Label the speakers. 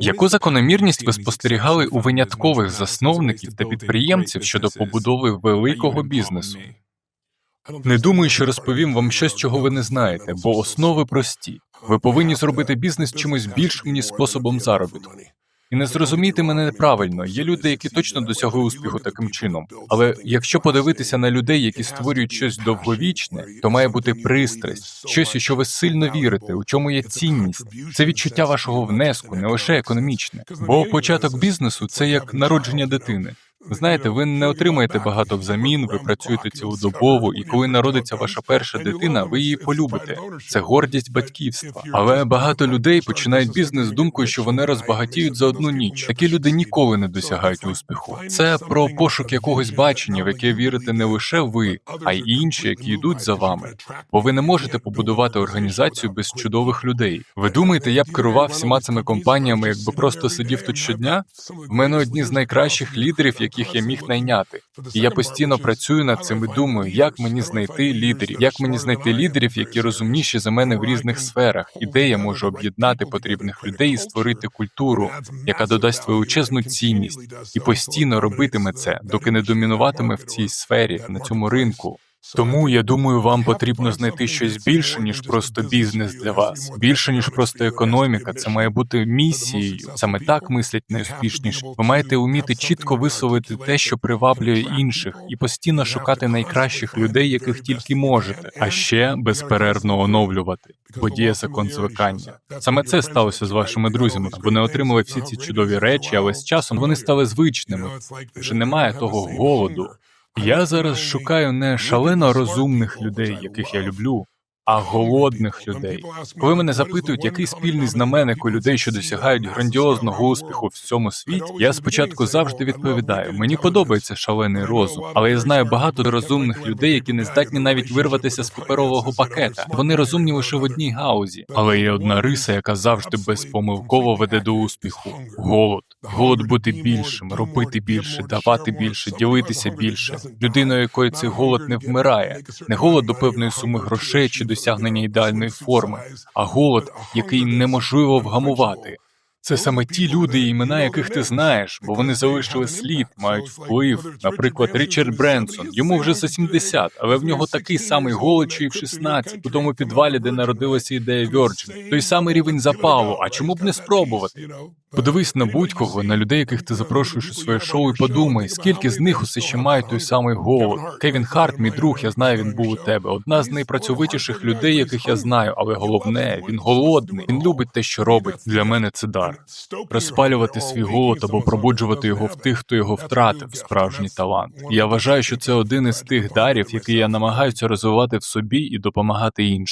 Speaker 1: Яку закономірність ви спостерігали у виняткових засновників та підприємців щодо побудови великого бізнесу? Не думаю, що розповім вам щось, чого ви не знаєте, бо основи прості. Ви повинні зробити бізнес чимось більшим, ніж способом заробітку. І не зрозумійте мене неправильно. Є люди, які точно досягли успіху таким чином. Але якщо подивитися на людей, які створюють щось довговічне, то має бути пристрасть, щось, у що ви сильно вірите, у чому є цінність. Це відчуття вашого внеску, не лише економічне. Бо початок бізнесу це як народження дитини. Знаєте, ви не отримаєте багато взамін, ви працюєте цілодобово, і коли народиться ваша перша дитина, ви її полюбите. Це гордість батьківства. Але багато людей починають бізнес з думкою, що вони розбагатіють за одну ніч. Такі люди ніколи не досягають успіху. Це про пошук якогось бачення, в яке вірите не лише ви, а й інші, які йдуть за вами. Бо ви не можете побудувати організацію без чудових людей. Ви думаєте, я б керував всіма цими компаніями, якби просто сидів тут щодня? В мене одні з найкращих лідерів, яких я міг найняти. І я постійно працюю над цим і думаю, як мені знайти лідерів, як мені знайти лідерів, які розумніші за мене в різних сферах, і де я можу об'єднати потрібних людей і створити культуру, яка додасть величезну цінність, і постійно робитиме це, доки не домінуватиме в цій сфері на цьому ринку. Тому я думаю, вам потрібно знайти щось більше, ніж просто бізнес для вас, більше ніж просто економіка. Це має бути місією. Саме так мислять найуспішніше. Ви маєте вміти чітко висловити те, що приваблює інших, і постійно шукати найкращих людей, яких тільки можете, а ще безперервно оновлювати. Бо діє закон звикання. Саме це сталося з вашими друзями. Вони отримали всі ці чудові речі, але з часом вони стали звичними. Вже немає того голоду. Я зараз шукаю не шалено розумних людей, яких я люблю, а голодних людей. Коли мене запитують, який спільний знаменник у людей, що досягають грандіозного успіху в цьому світі, я спочатку завжди відповідаю: мені подобається шалений розум, але я знаю багато розумних людей, які не здатні навіть вирватися з паперового пакета. Вони розумні лише в одній гаузі. Але є одна риса, яка завжди безпомилково веде до успіху: голод. Голод бути більшим, робити більше, давати більше, ділитися більше. Людиною, якої цей голод не вмирає, не голод до певної суми грошей чи досягнення ідеальної форми, а голод, який неможливо вгамувати. Це саме ті люди, імена яких ти знаєш, бо вони залишили слід, мають вплив. Наприклад, Річард Бренсон. Йому вже за 70, але в нього такий самий голод, й в 16, у тому підвалі, де народилася ідея Virgin. Той самий рівень запалу. А чому б не спробувати? Подивись на будь-кого, на людей, яких ти запрошуєш у своє шоу, і подумай, скільки з них усе ще мають той самий голод. Кевін Харт, мій друг, я знаю, він був у тебе. Одна з найпрацьовитіших людей, яких я знаю, але головне, він голодний. Він любить те, що робить. Для мене це дар. Розпалювати свій голод або пробуджувати його в тих, хто його втратив, справжній талант. Я вважаю, що це один із тих дарів, який я намагаюся розвивати в собі і допомагати іншим.